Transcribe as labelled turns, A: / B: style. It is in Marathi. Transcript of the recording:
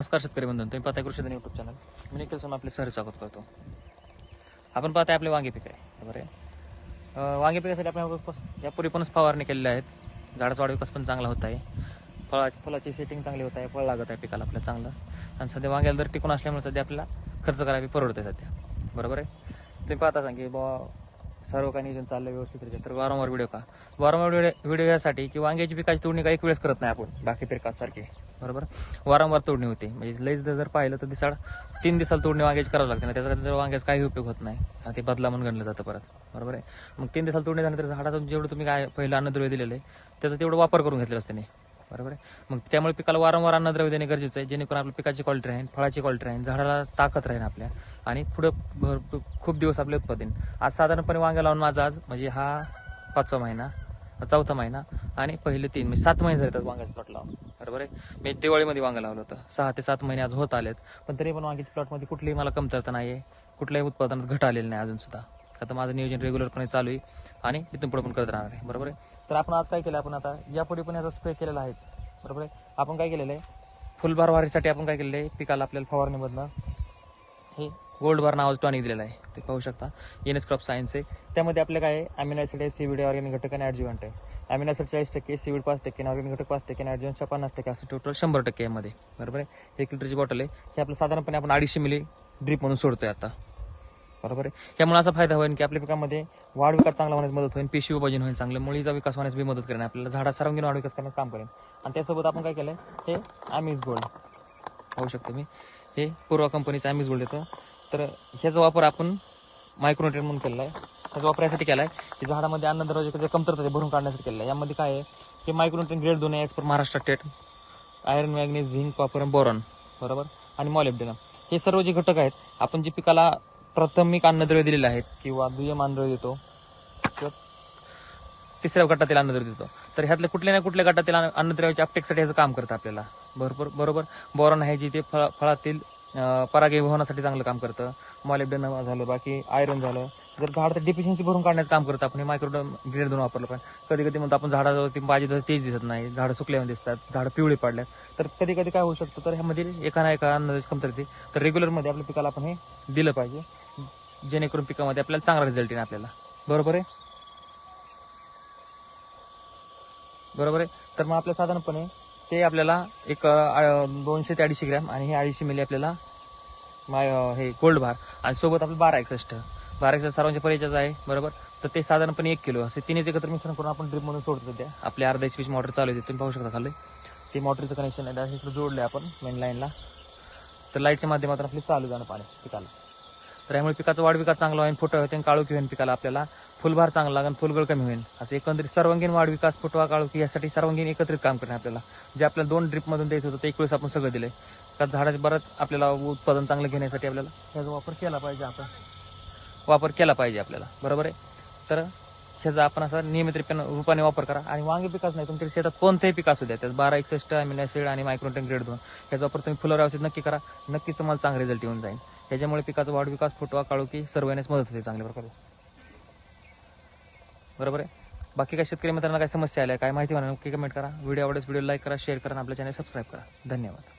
A: नमस्कार शेतकरी बंधून तुम्ही पाहताय कृषी युट्यूब चॅनल मी निखिल सोन आपले सर स्वागत करतो. आपण पाहताय आपले वांगे पीक आहे बरोबर आहे? वांगे पिकासाठी आपण यापूर्वी- पणच फवारणी केलेल्या आहेत. झाडाचा वाढ विकास पण चांगला होत आहे. फळा फळाची सेटिंग चांगली होत आहे फळ लागत आहे पिकाला आपल्या चांगलं. आणि सध्या वांग्याला जर टिकून असल्यामुळे सध्या आपल्याला खर्च करावी परवडते सध्या. बरोबर आहे? तुम्ही पाहता सांग की बा सर्व काही नियोजन चाललं व्यवस्थित तर वारंवार व्हिडिओ का? वारंवार व्हिडिओ यासाठी की वांग्याची पिकाची तोडणी का एक वेळेस करत नाही आपण? बाकी पिकांसारखी. बरोबर? वारंवार तोडणी होते. म्हणजे लईच जर पाहिलं तर दिसाड तीन दिवसाला तोडणी वांग्याची करावं लागते. ना त्याचा वांग्याचा काही उपयोग होत नाही. आणि ते बदला म्हणून गणलं जातं परत. बरोबर आहे? मग तीन दिवसाला तोडणी झाल्यानंतर झाडाचं जेवढं तुम्ही काय पहिलं अन्नद्रव्य दिलेलं आहे त्याचा तेवढं वापर करून घेतलेलं असते नाही बरोबर आहे? मग त्यामुळे पिकाला वारंवार अन्नद्रव्य देणे गरजेचं आहे. जेणेकरून आपल्या पिकाची क्वालिटी राहील फळाची क्वालिटी राहील झाडाला ताकद राहील आपल्या. आणि पुढं भरपूर खूप दिवस आपले उत्पादन. आज साधारणपणे वांग्या लावून माझा आज म्हणजे हा पाचवा महिना चौथा महिना आणि पहिले तीन म्हणजे सात महिने झाले वांग्याचा प्लॉट लावून. बरोबर आहे? मी दिवाळीमध्ये वांगं लावलं होतं. सहा ते सात महिने आज होत आलेत. पण तरी पण वांग्याच्या प्लॉटमध्ये कुठलीही मला कमतरता नाही आहे कुठल्याही उत्पादनात घट आलेलं नाही अजून सुद्धा. आता माझं नियोजन रेग्युलरपणे चालू आहे आणि इथून पुढे पण करत राहणार आहे. बरोबर आहे? तर आपण आज काय केलं आपण आता? यापुढे पण याचा स्प्रे केलेला आहेच. बरोबर आहे? आपण काय केलेलं आहे? फुलबार वाढीसाठी आपण काय केलेलं आहे? पिकाला आपल्याला फवारणीमधनं हे गोल्ड बार नावाचं टॉनिक दिलेलं आहे. ते पाहू शकता. एनएस क्रॉप सायन्स आहे. त्यामध्ये आपलं काय आहे? अमिनो ॲसिड आहे सीविड ऑर्गॅनिक घटक आणि ॲडजिवंट आहे. अमिनो ॲसिड चाळीस टक्के सीविड पाच टक्के ऑर्गॅनिक घटक पाच टक्के ॲडजिवंटच्या पन्नास टक्के. असं टोटल शंभर टक्के यामध्ये बरोबर आहे? एक लिटरची बॉटल आहे. हे आपलं साधारणपणे आपण अडीचशे मिली ड्रीप म्हणून सोडतोय आता. बरोबर आहे? त्यामुळे असा फायदा होईल की आपल्या पिकामध्ये वाढ विकास चांगला होण्यास मदत होईल पेशी विभाजन होईल चांगलं मुळीचा विकास होण्यास बी मदत करेन आपल्याला झाडा सर्वांगीण वाढ विकास करण्यास काम करेन. आणि त्यासोबत आपण काय केलं हे आमिस गोल्ड पाहू शकतो मी हे पूर्वा कंपनीचं आमिस गोल्ड येतं. तर ह्याचा वापर आपण मायक्रोन्युट्रेन म्हणून केलेला आहे. ह्याचा वापर यासाठी केला आहे की झाडामध्ये अन्नद्रव्याचे कमतरता ते भरून काढण्यासाठी केलेलं आहे. यामध्ये काय आहे हे मायक्रोन्युट्रेन ग्रेड दोन आहे as per Maharashtra state iron magnesium zinc copper boron बरोबर? आणि मॉलेबडेनम हे सर्व जे घटक आहेत आपण जे पिकाला प्राथमिक अन्नद्रव्य दिलेले आहेत किंवा दुय्यम अन्नद्रव्य देतो किंवा तिसऱ्या गटातील अन्नद्रव्य देतो तर ह्यातल्या कुठल्या ना कुठल्या गटातील अन्नद्रव्याच्या अपटेकसाठी ह्याचं काम करतं आपल्याला. बरोबर? बरोबर? बोरॉन आहे जिथे फळ फळातील अं, परागीभवनासाठी चांगलं काम करतं. मॉलिब्डेनम झालं बाकी आयरन झालं. जर झाड तर डिफिशियन्सी भरून काढण्याचं काम करतं आपण. हे मायक्रोडम ग्रेड दोन वापरलं पण. कधी कधी म्हणतो आपण झाडावरती पाहिजे तसं तेज दिसत नाही. झाडं सुकल्यावर दिसतात. झाडं पिवळी पाडल्यात. तर कधी कधी काय होऊ शकतं? तर ह्यामध्ये एका ना एका अन्नद्रव्याची कमतरते. तर रेग्युलरमध्ये आपल्या पिकाला आपण हे दिलं पाहिजे. जेणेकरून पिकामध्ये आपल्याला चांगला रिझल्ट येईल आपल्याला. बरोबर आहे? बरोबर आहे? तर मग आपल्या साधारणपणे ते आपल्याला एक दोनशे ते अडीचशे ग्रॅम आणि हे अडीचशे मिली आपल्याला माय हे गोल्ड बार आणि सोबत आपलं बारा एकसष्ट. बारा एकसष्ट सर्वांच्या परिचयाचं आहे बरोबर? तर ते साधारणपणे एक किलो. असे तिनेच एकत्र मिश्रण करून आपण ड्रिप म्हणून सोडतो त्या आपल्या अर्धा एच पीची मोटर चालू आहे तुम्ही पाहू शकता खाली. ते मोटरचं कनेक्शन आहे. डायरेक्ट जोडलं आहे आपण मेन लाईनला तर लाईटच्या माध्यमातून आपली चालू जाणं पाणी. पिकाला तर यामुळे पिकाचा वाढ विकास चांगला होईल फुटवा होते काळोखी होईल पिकाला आपल्याला फुलभार चांगला लागेल फुलगळ कमी होईल. असं एकंदरीत सर्वांगीण वाढ विकास फुटवा काळोखी यासाठी सर्वांगीण एकत्रित काम करणे आपल्याला. जे आपल्याला दोन ड्रिपमधून द्यायचं होतं ते एक वेळेस आपण सगळं दिलंय. का झाडाचे बरंच आपल्याला उत्पादन चांगलं घेण्यासाठी आपल्याला ह्याचा वापर केला पाहिजे आपण. वापर केला पाहिजे आपल्याला. बरोबर आहे? तर ह्याचा आपण असा नियमित रूपाने वापर करा. आणि वांगे पिकाच नाही तुमच्या शेतात कोणतेही पिक असू द्या त्यात बारा एकसष्ट अमिनो ऍसिड आणि मायक्रोटेन ग्रेड दोन. ह्याचा वापर तुम्ही फुलावर औषध नक्की करा. नक्कीच तुम्हाला चांगला रिझल्ट येऊन जाईल. त्याच्यामुळे पिकाचा वाढ विकास फुटवा काळोखी सर्व येण्यास मदत होते चांगल्या प्रकारे. बरोबर आहे? बाकी काय शेतकरी मित्रांना काय समस्या आल्या काय माहिती म्हणा नक्की कमेंट करा. व्हिडिओ आवडेस व्हिडिओ लाईक करा शेअर करा आपल्या चॅनल सबस्क्राईब करा. धन्यवाद.